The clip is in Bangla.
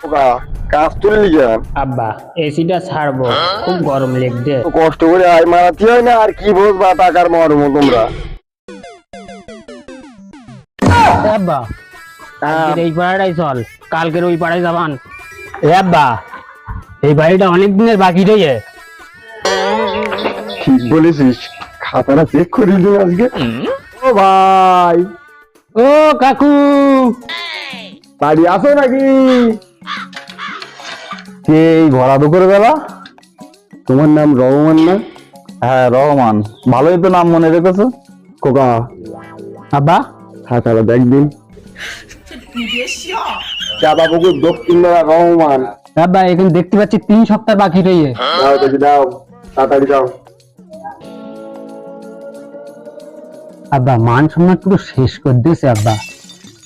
খোকা কাজ আব্বা এসিটা ছাড়বো খুব গরম লাগছে। কষ্ট করে আয় মারাতে হয় না আর কি টাকার মর্ম তোমরা? আব্বা এই পাড়াটাই চল কালকের ওই পাড়ায় যাবান। এ আব্বা এই বাড়িটা অনেক দিনের বাকি রয়েছে ঠিক বলেছিস খাতাটা চেক করে দিন আজকে। ও ভাই। ও কাকু। বাড়ি আসো নাকি? কে এই ভরা দুপুর বেলা? তোমার নাম রহমান না? হ্যাঁ রহমান। ভালোই তো নাম মনে রেখেছো? কোকা আব্বা? দেখদিন চাপা পুকুর দক্ষিণ বেলা রহমান। আব্বা এখানে দেখতে পাচ্ছি তিন সপ্তাহ বাকি রয়েছে দাও দেখি দাও। তাড়াতাড়ি দাও। আব্বা মান সম্মান পুরো শেষ করে দিয়েছে আব্বা।